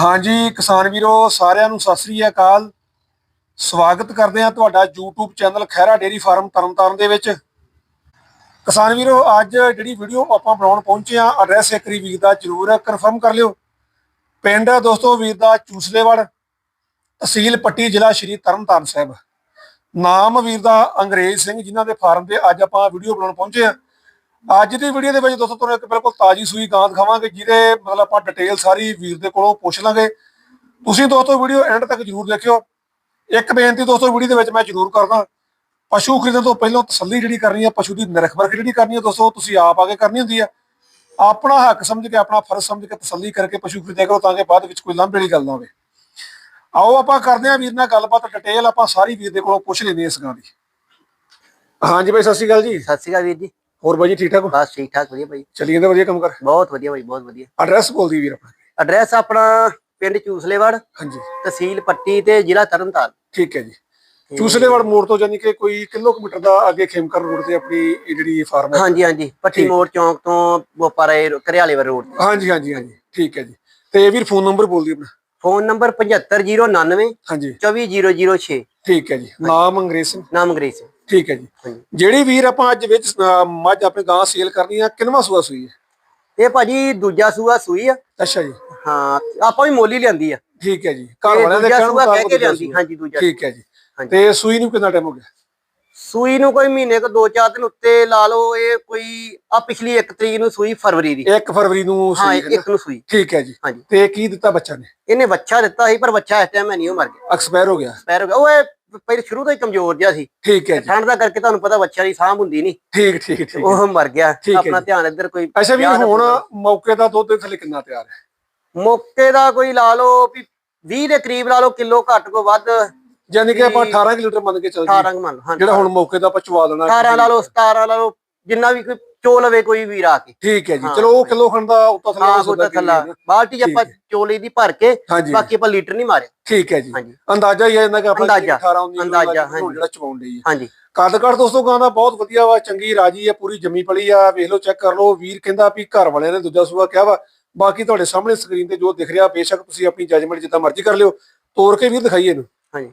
ਹਾਂਜੀ, ਕਿਸਾਨ ਵੀਰੋ, ਸਾਰਿਆਂ ਨੂੰ ਸਤਿ ਸ੍ਰੀ ਅਕਾਲ। ਸਵਾਗਤ ਕਰਦੇ ਹਾਂ ਤੁਹਾਡਾ YouTube channel Khaira dairy farm Tarn Taran ਦੇ ਵਿੱਚ। ਕਿਸਾਨ ਵੀਰੋ, ਅੱਜ ਜਿਹੜੀ ਵੀਡੀਓ ਆਪਾਂ ਬਣਾਉਣ ਪਹੁੰਚੇ ਆ ਐਡਰੈਸ ਇੱਕ ਵੀਰ ਦਾ ਜਰੂਰ ਕਨਫਰਮ ਕਰ ਲਿਓ। ਪਿੰਡ ਦੋਸਤੋ ਵੀਰ ਦਾ ਚੂਸਲੇਵੜ, ਤਹਿਸੀਲ ਪੱਟੀ ਜ਼ਿਲ੍ਹਾ ਸ਼੍ਰੀ ਤਰਨਤਾਰਨ ਸਾਹਿਬ। ਨਾਮ ਵੀਰ ਦਾ ਅੰਗਰੇਜ਼ ਸਿੰਘ, ਜਿਨ੍ਹਾਂ ਦੇ ਫਾਰਮ ਤੇ ਅੱਜ ਆਪਾਂ ਵੀਡੀਓ ਬਣਾਉਣ ਪਹੁੰਚੇ ਆ ਅੱਜ ਦੀ ਵੀਡੀਓ ਦੇ ਵਿੱਚ ਦੋਸਤੋ ਤੁਹਾਨੂੰ ਇੱਕ ਬਿਲਕੁਲ ਤਾਜੀ ਸੂਈ ਗਾਂ ਦਿਖਾਵਾਂਗੇ ਜਿਹਦੇ ਮਤਲਬ ਆਪਾਂ ਡਿਟੇਲ ਸਾਰੀ ਵੀਰ ਦੇ ਕੋਲੋਂ ਪੁੱਛ ਲਾਂਗੇ। ਤੁਸੀਂ ਦੋਸਤੋ ਵੀਡੀਓ ਐਂਡ ਤੱਕ ਜਰੂਰ ਦੇਖਿਓ। ਇੱਕ ਬੇਨਤੀ ਦੋਸਤੋ ਵੀਡੀਓ ਦੇ ਵਿੱਚ ਮੈਂ ਜਰੂਰ ਕਰਦਾ। ਪਸ਼ੂ ਖਰੀਦਣ ਤੋਂ ਪਹਿਲਾਂ ਤਸੱਲੀ ਜਿਹੜੀ ਕਰਨੀ ਹੈ ਪਸ਼ੂ ਦੀ ਨਿਰਖ ਪਰਖ ਜਿਹੜੀ ਕਰਨੀ ਹੈ ਦੋਸਤੋ ਤੁਸੀਂ ਆਪ ਆ ਕੇ ਕਰਨੀ ਹੁੰਦੀ ਹੈ। ਆਪਣਾ ਹੱਕ ਸਮਝ ਕੇ ਆਪਣਾ ਫਰਜ਼ ਸਮਝ ਕੇ ਤਸੱਲੀ ਕਰਕੇ ਪਸ਼ੂ ਖਰੀਦਿਆ ਕਰੋ ਤਾਂ ਕਿ ਬਾਅਦ ਵਿੱਚ ਕੋਈ ਲਾਂਭੇ ਵਾਲੀ ਗੱਲ ਨਾ ਹੋਵੇ। ਆਓ ਆਪਾਂ ਕਰਦੇ ਹਾਂ ਵੀਰ ਨਾਲ ਗੱਲਬਾਤ ਡਿਟੇਲ ਆਪਾਂ ਸਾਰੀ ਵੀਰ ਦੇ ਕੋਲੋਂ ਪੁੱਛ ਲੈਂਦੇ ਹਾਂ ਇਸ ਗਾਂ ਦੀ। ਹਾਂਜੀ ਬਾਈ ਸਤਿ ਸ਼੍ਰੀ ਅਕਾਲ ਜੀ। ਸਤਿ ਸ਼੍ਰੀ ਅਕਾਲ ਵੀਰ ਜੀ। ਹੋਰ ਬਾਈ ਜੀ ਠੀਕ ਠਾਕ ਹੋ? ਬਸ ਠੀਕ ਠਾਕ ਵਧੀਆ ਭਾਈ ਚੱਲੀ ਜਾਂਦੇ ਵਧੀਆ ਕੰਮ ਕਰ। ਬਹੁਤ ਵਧੀਆ ਭਾਈ ਬਹੁਤ ਵਧੀਆ। ਐਡਰੈਸ ਬੋਲਦੀ ਵੀਰ ਆਪਣਾ। ਐਡਰੈਸ ਆਪਣਾ ਪਿੰਡ ਚੂਸਲੇਵੜ ਹਾਂਜੀ। ਤਹਿਸੀਲ ਪੱਟੀ ਤੇ ਜ਼ਿਲ੍ਹਾ ਤਰਨਤਾਰਨ। ਠੀਕ ਹੈ ਜੀ। ਚੂਸਲੇਵੜ ਮੋੜ ਤੋਂ ਜਾਨੀ ਕਿ ਕੋਈ ਕਿਲੋਮੀਟਰ ਦਾ ਅੱਗੇ ਖੇਮਕਰ ਰੋਡ ਤੇ ਆਪਣੀ ਜਿਹੜੀ ਫਾਰਮ ਹੈ ਹਾਂਜੀ ਹਾਂਜੀ। ਪੱਟੀ। ਮੋੜ ਚੌਂਕ ਤੋਂ ਬੋਪਾਰੇ ਕਰਿਆਲੇਵਰ ਰੋਡ ਤੇ। ਹਾਂਜੀ ਹਾਂਜੀ ਹਾਂਜੀ। ਠੀਕ ਹੈ ਜੀ। ਤੇ ਇਹ ਵੀਰ ਫੋਨ ਨੰਬਰ ਬੋਲਦੀ ਆਪਣਾ। ਫੋਨ ਨੰਬਰ 75099 ਹਾਂਜੀ। 24006 ਠੀਕ ਹੈ ਜੀ। ਨਾਮ ਅੰਗਰੇਜ਼ ਸਿੰਘ। ਨਾਮ ਅੰਗਰੇਜ਼ ਸਿੰਘ। ਠੀਕ ਹੈ ਜੀ। ਜਿਹੜੀ ਵੀਰ ਆਪਾਂ ਅੱਜ ਵਿੱਚ ਮੱਝ ਆਪਣੇ ਗਾਂ ਸੇਲ ਕਰਨੀ ਆ ਕਿੰਨਵਾਂ ਸੂਆ ਸੂਈ ਹੈ? ਇਹ ਭਾਜੀ ਦੂਜਾ ਸੂਆ ਸੂਈ ਆ। ਅੱਛਾ ਜੀ। ਹਾਂ ਆਪਾਂ ਵੀ ਮੋਲੀ ਲਿਆਂਦੀ ਆ। ਠੀਕ ਹੈ ਜੀ। ਘਰ ਇਹ ਵਾਲਿਆਂ ਦੇ ਦੂਜਾ ਕਹਿਣ ਸੂਆ ਕਹਿ ਮੁਤਾਬਕ ਕੇ ਦੂਜਾ ਲਿਆਂਦੀ। ਹਾਂਜੀ ਦੂਜਾ ਠੀਕ ਹੈ ਜੀ। ਹਾਂਜੀ। ਤੇ ਸੂਈ ਨੂੰ ਕਿੰਨਾ ਟਾਈਮ ਹੋ ਗਿਆ? ਸੂਈ ਨੂੰ ਕੋਈ ਮਹੀਨੇ ਕੋ ਦੋ ਚਾਰ ਦਿਨ ਉੱਤੇ ਲਾ ਲਓ ਇਹ ਕੋਈ ਆ ਪਿਛਲੀ 1 ਤਰੀਕ ਨੂੰ ਸੂਈ ਫਰਵਰੀ ਦੀ। 1 ਫਰਵਰੀ ਨੂੰ ਹਾਂ ਸੂਈ ਹੈ ਨਾ? ਇੱਕ ਨੂੰ ਸੂਈ। ਠੀਕ ਹੈ ਜੀ। ਹਾਂਜੀ। ਤੇ ਕੀ ਦਿੱਤਾ ਬੱਚਾ ਨੇ? ਇਹਨੇ ਬੱਚਾ ਦਿੱਤਾ ਸੀ ਪਰ ਬੱਚਾ ਇਸ ਟਾਈਮ ਨਹੀਂ ਉਹ ਮਰ ਗਿਆ। ਐਕਸਪਾਇਰ ਹੋ ਗਿਆ। ਪੈਰ ਹੋ ਗਿਆ। ਉਹ ਇਹ ਪਹਿਲੇ ਸ਼ੁਰੂ ਤੋਂ ਹੀ ਕਮਜ਼ੋਰ ਜਿਹਾ ਸੀ। ਠੀਕ ਹੈ ਜੀ। ਠੰਡ ਦਾ ਕਰਕੇ ਤੁਹਾਨੂੰ ਪਤਾ ਬੱਚਾ ਦੀ ਸਾਂਭ ਹੁੰਦੀ ਨਹੀਂ ਠੀਕ ਠੀਕ। ਉਹ ਮਰ ਗਿਆ। ਆਪਣਾ ਜੀ। ਧਿਆਨ ਇੱਧਰ ਕੋਈ ਅੱਛਾ ਦਾ ਹੁਣ। ਮੌਕੇ ਦਾ ਦੁੱਧ ਥੱਲੇ ਕਿੰਨਾ ਤਿਆਰ ਹੈ? ਮੌਕੇ ਦਾ ਕੋਈ ਲਾ ਲਓ ਵੀ 20 ਦੇ ਕਰੀਬ ਲਾ ਲਓ ਕਿਲੋ ਘੱਟ ਕੋ ਵੱਧ। ਯਾਨੀ ਕਿ ਆਪਾਂ 18 ਕਿ ਲੀਟਰ ਮੰਨ ਕੇ ਚੱਲ 18 ਕੁ ਮੰਨ ਲਓ, ਹਾਂਜੀ। ਜਿਹੜਾ ਹੁਣ ਮੌਕੇ ਦਾ ਆਪਾਂ ਚਵਾ ਦੇਣਾ 18 ਲਾ ਲਓ 17 ਲਾ ਲਓ ਜਿੰਨਾ ਵੀ ਕੋਈ ਚੋ ਲਵੇ ਕੋਈ ਵੀਰ ਆ ਕੇ। ਠੀਕ ਹੈ ਜੀ। ਚਲੋ ਉਹ ਕਿਲੋ ਖੰਡ ਦਾ ਉੱਤਾ ਥੱਲੇ ਹਾਂ ਹੋ ਸਕਦਾ ਥੱਲਾ। ਬਾਲਟੀ ਆਪਾਂ ਚੋਲੇ ਦੀ ਭਰ ਕੇ ਬਾਕੀ ਆਪਾਂ ਲੀਟਰ ਨਹੀਂ ਮਾਰਿਆ। ਠੀਕ ਹੈ ਜੀ। ਅੰਦਾਜ਼ਾ ਹੀ ਹੈ ਇਹਨਾਂ ਕਿ ਆਪਾਂ ਅੰਦਾਜ਼ਾ, 18 19 ਅੰਦਾਜ਼ਾ। ਜਿਹੜਾ ਚਵਾਉਣ ਲਈ ਹੈ। ਹਾਂਜੀ। ਕੱਦ ਕੱਦ ਦੋਸਤੋ ਗਾਂ ਦਾ ਬਹੁਤ ਵਧੀਆ ਵਾ ਚੰਗੀ ਰਾਜੀ ਆ ਪੂਰੀ ਜੰਮੀ ਪਲੀ ਆ। ਵੇਖ ਲਓ ਚੈੱਕ ਕਰ ਲਓ ਵੀਰ ਕਹਿੰਦਾ ਵੀ ਘਰ ਵਾਲਿਆਂ ਨੇ ਦੂਜਾ ਸੂਆ ਕਿਹਾ ਵਾ। ਬਾਕੀ ਤੁਹਾਡੇ ਸਾਹਮਣੇ ਸਕਰੀਨ ਤੇ ਜੋ ਦਿਖ ਰਿਹਾ ਬੇਸ਼ੱਕ ਤੁਸੀਂ ਆਪਣੀ ਜੱਜਮੈਂਟ ਜਿੱਦਾਂ ਮਰਜ਼ੀ ਕਰ ਲਿਓ। ਤੋੜ ਕੇ ਵੀਰ ਦਿਖਾਈਏ ਇਹਨੂੰ। ਹਾਂਜੀ।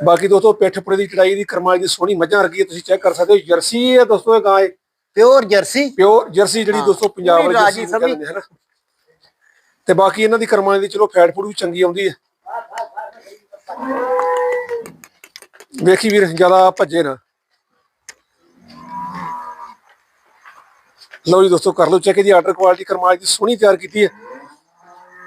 ਬਾਕੀ ਦੋਸਤੋ ਪਿੱਠ ਪੁੜੇ ਦੀ ਚੜਾਈ ਦੀ ਕਰਮਾਈ ਦੀ ਸੋਹਣੀ ਮੱਝਾਂ ਵਰਗੀ ਹੈ ਤੁਸੀਂ ਚੈੱਕ ਕਰ ਸਕਦੇ ਹੋ। ਜਰਸੀ ਹੈ ਦੋਸਤੋ ਇਹ ਗਾਂ ਹੈ ਪਿਓਰ ਜਰਸੀ ਪਿਓਰ ਜਰਸੀ ਜਿਹੜੀ ਦੋਸਤੋ ਪੰਜਾਬ ਪੂਰੀ ਵਾਲੀ ਰਾਜੀ ਜਰਸੀ ਕਹਿੰਦੇ ਨਾ। ਤੇ ਬਾਕੀ ਇਹਨਾਂ ਦੀ ਕਰਮਾਈ ਦੀ ਚਲੋ ਫੈਟ ਫੂਡ ਵੀ ਚੰਗੀ ਆਉਂਦੀ ਹੈ ਵੇਖੀ ਵੀਰ ਜ਼ਿਆਦਾ ਭੱਜੇ ਨਾ। ਲਓ ਜੀ ਦੋਸਤੋ ਕਰ ਲਓ ਚੈੱਕ ਇਹਦੀ ਆਰਡਰ ਕੁਆਲਿਟੀ ਕਰਮਾਈ ਦੀ ਸੋਹਣੀ ਤਿਆਰ ਕੀਤੀ ਹੈ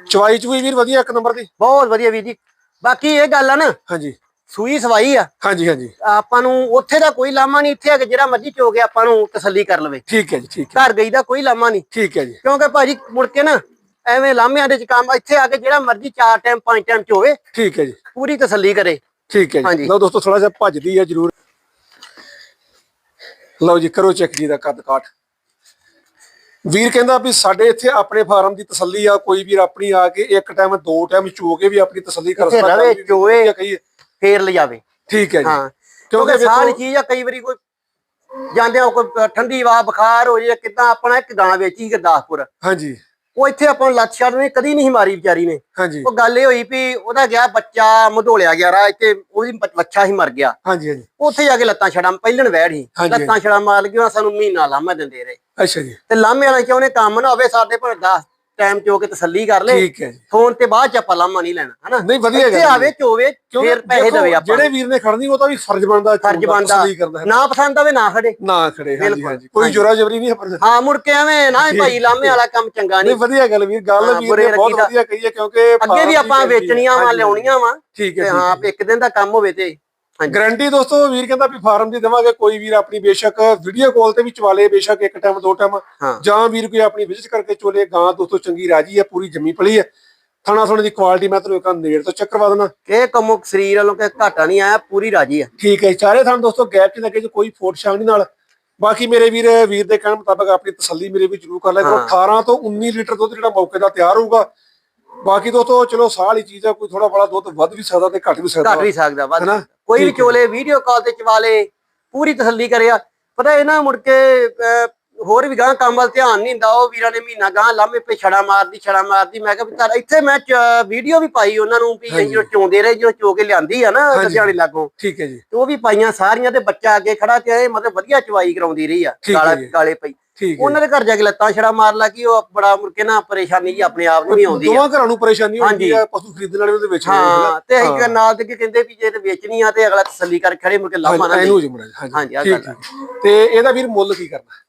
ਚਵਾਈ ਚੁਈ ਵੀਰ ਵਧੀਆ ਇੱਕ ਨੰਬਰ ਦੀ। ਬਹੁਤ ਵਧੀਆ ਵੀਰ ਜੀ। ਬਾਕੀ ਇਹ ਗੱਲ ਆ ਨਾ ਹਾਂਜੀ। ਸੂਈ ਸਵਾਈ ਆ। ਹਾਂਜੀ ਹਾਂਜੀ। ਆਪਾਂ ਨੂੰ ਉੱਥੇ ਦਾ ਕੋਈ ਲਾਮਾ ਨਹੀਂ ਇੱਥੇ ਆ ਕੇ ਜਿਹੜਾ ਮਰਜ਼ੀ ਚੋ ਕੇ ਆਪਾਂ ਨੂੰ ਤਸੱਲੀ ਕਰ ਲਵੇ। ਠੀਕ ਹੈ ਜੀ ਠੀਕ ਹੈ। ਘਰ ਗਈ ਦਾ ਕੋਈ ਲਾਮਾ ਨਹੀਂ। ਠੀਕ ਹੈ ਜੀ। ਕਿਉਂਕਿ ਭਾਜੀ ਮੁੜ ਕੇ ਨਾ ਐਵੇਂ ਲਾਮਿਆਂ ਦੇ ਚ ਕੰਮ ਇੱਥੇ ਆ ਕੇ ਜਿਹੜਾ ਮਰਜ਼ੀ ਚਾਰ ਟਾਈਮ ਪੰਜ ਟਾਈਮ ਚੋਵੇ ਠੀਕ ਹੈ ਜੀ। ਪੂਰੀ ਤਸੱਲੀ ਕਰੇ। ਠੀਕ ਹੈ ਜੀ। ਲਓ ਦੋਸਤੋ ਥੋੜਾ ਜਿਹਾ ਭੱਜਦੀ ਹੈ ਜਰੂਰ। ਲਓ ਜੀ ਕਰੋ ਚੈੱਕ ਜੀ ਦਾ ਕੱਦ ਕਾਠ। ਵੀਰ ਕਹਿੰਦਾ ਵੀ ਸਾਡੇ ਇੱਥੇ ਆਪਣੇ ਫਾਰਮ ਦੀ ਤਸੱਲੀ ਆ ਕੋਈ ਵੀਰ ਆਪਣੀ ਆ ਕੇ ਇੱਕ ਟਾਈਮ ਦੋ ਟਾਈਮ ਚੋ ਕੇ ਵੀ ਆਪਣੀ ਤਸੱਲੀ ਕਰ ਸਕਦਾ ਵੀ ਚੋਵੇ। ਵਧੀਆ ਕਹੀਏ। ਫੇਰ ਲਿਜਾਵੇ ਠੀਕ ਹੈ ਜੀ। ਹਾਂ ਕਿਉਂਕਿ ਵੇਖੋ ਚੀਜ਼ ਆ ਕਈ ਵਾਰੀ ਕੋਈ ਜਾਂਦੇ ਆ ਕੋਈ ਠੰਡੀ ਹਵਾ ਬੁਖਾਰ ਹੋ ਜੇ ਕਿਦਾਂ ਆਪਣਾ ਇੱਕ ਗਾਂ ਵੇਚੀ ਗੁਰਦਾਸਪੁਰ ਹਾਂਜੀ। ਉਹ ਇੱਥੇ ਆਪਾਂ ਨੂੰ ਲੱਤ ਛੱਡ ਨੇ ਕਦੀ ਨਹੀਂ ਮਾਰੀ ਵਿਚਾਰੀ ਨੇ। ਹਾਂਜੀ। ਉਹ ਗੱਲ ਇਹ ਹੋਈ ਵੀ ਉਹਦਾ ਗਿਆ ਬੱਚਾ ਮਧੋਲਿਆ ਗਿਆ ਰਾ ਇੱਥੇ ਉਹਦੀ ਬੱਚਾ ਹੀ ਮਰ ਗਿਆ। ਹਾਂਜੀ ਹਾਂਜੀ। ਉੱਥੇ ਜਾ ਕੇ ਲੱਤਾਂ ਛੜਾਂ ਪਹਿਲਣ ਵੈੜ ਹੀ। ਲੱਤਾਂ ਛੜਾਂ ਮਾਰ ਗਿਆ ਸਾਨੂੰ ਮਹੀਨਾ ਲਾਮਾ ਦਿੰਦੇ ਰਹੇ। ਅੱਛਾ ਜੀ। ਤੇ ਲਾਮੇ ਵਾਲਾ ਚਾਹੁੰਦੇ ਕੰਮ ਨਾ ਹੋਵੇ ਸਾਡੇ ਪਰ 10 ਟਾਈਮ ਚੋ ਕੇ ਤਸੱਲੀ ਕਰ ਲੈ ਠੀਕ ਹੈ ਜੀ। ਫੋਨ ਤੇ ਬਾਅਦ ਚ ਆਪਾਂ ਲਾਮਾ ਨਹੀਂ ਲੈਣਾ ਹਨਾ? ਨਹੀਂ ਵਧੀਆ ਇੱਥੇ ਗੱਲ ਹੈ। ਆਵੇ ਚੋਵੇ ਫਿਰ ਪੈਸੇ ਦੇਖੋ, ਦੇਵੇ ਆਪਾਂ ਜਿਹੜੇ ਵੀਰ ਨੇ ਖੜਨੀ ਉਹ ਤਾਂ ਵੀ ਫਰਜ਼ ਬਣਦਾ ਫਰਜ਼ ਬਣਦਾ। ਤਸੱਲੀ ਕਰਦਾ ਹੈ ਨਾ ਪਸੰਦ ਆਵੇ ਨਾ ਖੜੇ। ਨਾ ਖੜੇ ਹਾਂਜੀ ਬਿਲਕੁਲ। ਹਾਂਜੀ। ਕੋਈ ਹਾਂਜੀ। ਜੋਰਾ ਜਬਰੀ ਨਹੀਂ ਹੈ ਹਾਂ ਮੁੜ ਕੇ ਐਵੇਂ ਨਾ ਇਹ ਭਾਈ ਲਾਮੇ ਵਾਲਾ ਕੰਮ ਚੰਗਾ ਨਹੀਂ। ਨਹੀਂ ਵਧੀਆ ਗੱਲ ਵੀਰ ਗੱਲ ਹਾਂ, ਵੀਰ ਬੁਰੇ ਨੇ ਬਹੁਤ ਦਾ- ਵਧੀਆ ਕਹੀ ਹੈ ਕਿਉਂਕਿ ਅੱਗੇ ਵੀ ਆਪਾਂ ਵੇਚਣੀਆਂ ਵਾ ਹਾਂਜੀ, ਲਿਆਉਣੀਆਂ ਵਾ। ਠੀਕ ਹੈ ਤੇ ਠੀਕ ਹਾਂ ਹੈ। ਇੱਕ ਦਿਨ ਦਾ ਕੰਮ ਹੋਵੇ ਤੇ। ਗਾਰੰਟੀ ਦੋਸਤੋ ਵੀਰ ਕਹਿੰਦਾ ਵੀ ਫਾਰਮ ਦੀ ਦੇਵਾਂਗੇ ਕੋਈ ਵੀਰ ਆਪਣੀ ਬੇਸ਼ੱਕ ਵੀਡੀਓ ਕਾਲ ਤੇ ਵੀ ਚਵਾਲੇ ਬੇਸ਼ੱਕ ਇੱਕ ਟਾਈਮ ਦੋ ਟਾਈਮ ਹਾਂ। ਜਾਂ ਵੀਰ ਕੋਈ ਆਪਣੀ ਵਿਜ਼ਿਟ ਕਰਕੇ ਚੋਲੇ ਗਾਂ ਦੋਸਤੋ ਚੰਗੀ ਰਾਜੀ ਹੈ ਪੂਰੀ ਜੰਮੀ ਪਲੀ ਹੈ। ਥਣਾ ਥੋਣੇ ਦੀ ਕੁਆਲਿਟੀ ਮੈਂ ਤੁਹਾਨੂੰ ਇੱਕ ਨੇੜ ਤੋਂ ਚੱਕਰ ਵਾ ਦੇਣਾ ਇਹ ਕੰਮੋਂ ਸਰੀਰ ਵੱਲੋਂ ਕਿ ਘਾਟਾ ਨਹੀਂ ਆਇਆ ਪੂਰੀ ਰਾਜੀ ਆ ਠੀਕ ਹੈ। ਚਾਰੇ ਥਣ ਦੋਸਤੋ ਗੈਪ 'ਚ ਲੱਗੇ ਜੀ ਕੋਈ ਫੋਟ ਸ਼ਾਂਗ ਨਹੀਂ ਨਾਲ। ਬਾਕੀ ਮੇਰੇ ਵੀਰ ਵੀਰ ਦੇ ਕਹਿਣ ਮੁਤਾਬਕ ਆਪਣੀ ਤਸੱਲੀ ਮੇਰੇ ਵੀ ਜ਼ਰੂਰ ਕਰ ਲੈ ਕਰੋ ਹਾਂ। 18 ਤੋਂ 19 ਲੀਟਰ ਦੁੱਧ ਜਿਹੜਾ ਮੌਕੇ ਦਾ ਤਿਆਰ ਹੋਊਗਾ। ਬਾਕੀ ਦੋਸਤੋ ਚਲੋ ਸਾਹ ਵਾਲੀ ਚੀਜ਼ ਆ ਕੋਈ ਥੋੜਾ ਬੜਾ ਦੁੱਧ ਵੱਧ ਵੀ ਸਕਦਾ ਤੇ ਘੱਟ ਵੀ ਸਕਦਾ। ਘੱਟ ਵੀ ਸਕਦਾ ਵੱਧ? ਕੋਈ ਵੀ। ਚੋਲੇ ਵੀਡੀਓ ਕਾਲ ਤੇ ਚਵਾਲੇ ਪੂਰੀ ਤਸੱਲੀ ਕਰਿਆ ਪਤਾ ਇਹ ਨਾ ਮੁੜ ਕੇ ਹੋਰ ਵੀ ਗਾਂ ਕੰਮ ਵੱਲ ਧਿਆਨ ਨਹੀਂ ਦਿੰਦਾ ਉਹ ਵੀਰਾਂ ਨੇ ਮਹੀਨਾ ਗਾਂ ਲਾਮੇ ਪੇ ਛੜਾ ਮਾਰਦੀ ਛੜਾ ਮਾਰਦੀ ਮੈਂ ਕਿਹਾ ਵੀ ਤਾਂ ਇੱਥੇ ਮੈਂ ਵੀਡੀਓ ਵੀ ਪਾਈ ਉਹਨਾਂ ਨੂੰ ਵੀ। ਜਦੋਂ ਚੋਂਦੇ ਰਹੇ ਜਦੋਂ ਚੋ ਕੇ ਲਿਆਂਦੀ ਆ ਨਾ। ਲੁਧਿਆਣੇ ਲਾਗੋਂ। ਠੀਕ ਹੈ ਜੀ। ਤੇ ਉਹ ਵੀ ਪਾਈਆਂ ਸਾਰੀਆਂ ਤੇ ਬੱਚਾ ਅੱਗੇ ਖੜਾ ਤੇ ਇਹ ਮਤਲਬ ਵਧੀਆ ਚਵਾਈ ਕਰਾਉਂਦੀ ਰਹੀ ਆ ਹੈ ਕਾਲਾ। ਕਾਲੇ ਪਈ। ਹੈ ਉਹਨਾਂ ਦੇ ਘਰ ਜਾ ਕੇ ਲੱਤਾਂ ਛੜਾ ਮਾਰ ਲਾ ਕਿ ਉਹ ਬੜਾ ਮੁੜ ਕੇ ਨਾ ਪਰੇਸ਼ਾਨੀ ਜੀ ਆਪਣੇ ਆਪ ਨੂੰ ਵੀ ਆਉਂਦੀ ਆ। ਦੋਵਾਂ ਘਰਾਂ ਨੂੰ ਪਰੇਸ਼ਾਨੀ ਹੁੰਦੀ। ਹੈ ਪਸ਼ੂ ਖਰੀਦਣ ਵਾਲੇ ਉਹਦੇ ਵਿੱਚ ਹਾਂ ਤੇ ਅਸੀਂ ਨਾਲ ਦੇ ਕੇ ਕਹਿੰਦੇ ਵੀ ਜੇ ਤੇ ਵੇਚਣੀ ਆ ਤੇ ਅਗਲਾ ਤਸੱਲੀ ਕਰ ਖੜੇ ਮੁੜ ਕੇ ਲਾਮਾ ਨਾ ਹਾਂਜੀ, ਹਾਂਜੀ ਆ। ਤੇ ਇਹਦਾ ਵੀਰ ਮੁੱਲ ਕੀ ਕਰਨਾ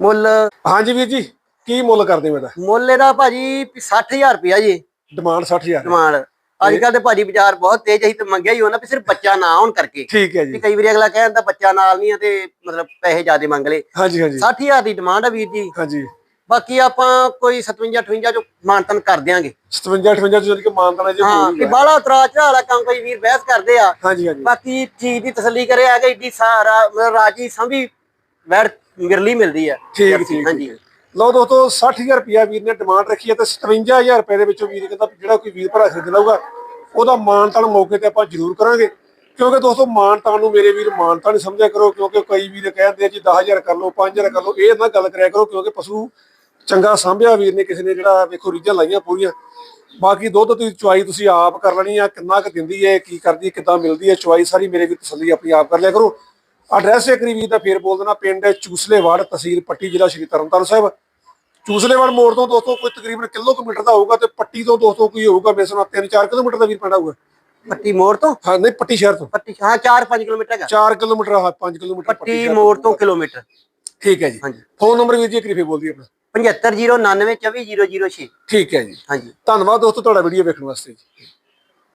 ਮੁੱਲ ਹਾਂਜੀ ਵੀਰ ਜੀ ਕੀ ਮੁੱਲ ਕਰਦੇ ਮੇਰਾ ਮੁੱਲ ਇਹਦਾ ਭਾਜੀ 60000 ਰੁਪਇਆ ਜੀ। Demand 60000 demand. ਅੱਜ ਕੱਲ ਤੇ ਭਾਜੀ ਬਾਜ਼ਾਰ ਬਹੁਤ ਤੇਜ਼ ਅਸੀਂ ਤੇ ਮੰਗਿਆ ਹੀ ਉਹਨਾਂ ਵੀ ਸਿਰਫ ਬੱਚਾ ਨਾ ਹੋਣ ਕਰਕੇ। ਠੀਕ ਹੈ ਜੀ। ਕਈ ਵਾਰੀ ਅਗਲਾ ਕਹਿੰਦਾ ਬੱਚਾ ਨਾਲ ਨਹੀਂ ਆ ਤੇ ਮਤਲਬ ਪੈਸੇ ਜ਼ਿਆਦੇ ਮੰਗ ਲਏ ਹਾਂਜੀ ਹਾਂਜੀ। 60000 ਦੀ ਡਿਮਾਂਡ ਆ ਵੀਰ ਜੀ। ਹਾਂਜੀ। ਬਾਕੀ ਆਪਾਂ ਕੋਈ 57 58 ਚ ਮਾਨਤਨ ਕਰ ਦਿਆਂਗੇ। 57 58 ਜਿਹੜੀ ਕਿ ਮਾਨਤਾਣਾ ਜੇ ਹਾਂ। ਕਿ ਬਾਲਾ ਉਤਰਾ ਝਾਲਾ ਕੰਮ ਕੋਈ ਵੀਰ ਬਹਿਸ ਕਰਦੇ ਆ। ਹਾਂਜੀ ਹਾਂਜੀ। ਬਾਕੀ ਚੀਜ਼ ਦੀ ਤਸੱਲੀ ਕਰੇ ਆ ਕਿ ਏਡੀ ਸਾਰਾ ਮਤਲਬ ਰਾਜੀ ਸੰਭੀ ਵੈੜ ਮਿਰਲੀ ਮਿਲਦੀ ਆ। ਠੀਕ ਠੀਕ ਹਾਂਜੀ। ਲਓ ਦੋਸਤੋ 60000 ਰੁਪਿਆ ਵੀਰ ਨੇ ਡਿਮਾਂਡ ਰੱਖੀ ਹੈ ਤੇ 57000 ਰੁਪਏ ਦੇ ਵਿੱਚੋਂ ਵੀਰ ਕਹਿੰਦਾ ਜਿਹੜਾ ਕੋਈ ਵੀਰ ਭਰਾ ਖਰੀਦ ਲਊਗਾ ਉਹਦਾ ਮਾਨਤਾਨ ਮੌਕੇ ਤੇ ਆਪਾਂ ਜ਼ਰੂਰ ਕਰਾਂਗੇ। ਕਿਉਂਕਿ ਦੋਸਤੋ ਮਾਨਤਾਨ ਨੂੰ ਮੇਰੇ ਵੀਰ ਮਾਨਤਾਨ ਨਹੀਂ ਸਮਝਿਆ ਕਰੋ ਕਿਉਂਕਿ ਕਈ ਵੀਰ ਕਹਿੰਦੇ ਆ ਜੀ 10000 ਕਰ ਲਓ 5000 ਕਰ ਲਓ ਇਹ ਨਾ ਗੱਲ ਕਰਿਆ ਕਰੋ ਕਿਉਂਕਿ ਪਸ਼ੂ ਚੰਗਾ ਸਾਂਭਿਆ ਵੀਰ ਨੇ ਕਿਸੇ ਨੇ ਜਿਹੜਾ ਵੇਖੋ ਰੀਝਾਂ ਲਾਈਆਂ ਪੂਰੀਆਂ। ਬਾਕੀ ਦੁੱਧ ਤੁਸੀਂ ਚੁਆਈ ਤੁਸੀਂ ਆਪ ਕਰ ਲੈਣੀ ਆ ਕਿੰਨਾ ਕੁ ਦਿੰਦੀ ਹੈ ਕੀ ਕਰਦੀ ਹੈ ਕਿੱਦਾਂ ਮਿਲਦੀ ਹੈ ਚੁਆਈ ਸਾਰੀ ਮੇਰੇ ਵੀ ਤਸੱਲੀ ਆਪਣੀ ਆਪ ਕਰ ਲਿਆ ਕਰੋ। ਐਡਰੈਸ ਇੱਕ ਵੀਰ ਦਾ ਫੇਰ ਬੋਲ ਦੇਣਾ ਪਿੰਡ ਚੂਸਲੇਵਾੜ ਤਹਿਸੀਲ ਪੱਟੀ ਜ਼ਿਲ੍ਹਾ ਸ਼੍ਰੀ ਤਰਨਤਾਰਨ ਸਾਹਿਬ। ਚੂਸਲੇਵਾੜ ਮੋੜ ਤੋਂ ਦੋਸਤੋ ਕੋਈ ਤਕਰੀਬਨ ਕਿਲੋਮੀਟਰ ਦਾ ਹੋਊਗਾ ਤੇ ਪੱਟੀ ਤੋਂ ਦੋਸਤੋ ਕੋਈ ਹੋਊਗਾ ਮੇਰੇ ਨਾਲ 3-4 ਕਿਲੋਮੀਟਰ ਦਾ ਵੀਰ ਪੈਣਾ ਹੋਊਗਾ ਪੱਟੀ ਮੋੜ ਤੋਂ? ਹਾਂ ਨਹੀਂ ਪੱਟੀ ਸ਼ਹਿਰ ਤੋਂ। ਪੱਟੀ ਹਾਂ 4-5 ਕਿਲੋਮੀਟਰ ਹੈਗਾ। 4 ਕਿਲੋਮੀਟਰ ਹਾਂ 5 ਕਿਲੋਮੀਟਰ ਪੱਟੀ ਮੋੜ ਤੋਂ ਕਿਲੋਮੀਟਰ। ਠੀਕ ਹੈ ਜੀ। ਹਾਂਜੀ। ਫੋਨ ਨੰਬਰ ਵੀਰ ਜੀ ਇੱਕ ਵਾਰੀ ਫੇਰ ਬੋਲ ਆਪਣਾ। 75099 24006 ਠੀਕ ਹੈ ਜੀ। ਹਾਂਜੀ। ਧੰਨਵਾਦ ਦੋਸਤੋ ਤੁਹਾਡਾ ਵੀਡੀਓ ਵੇਖਣ ਵਾਸਤੇ ਜੀ।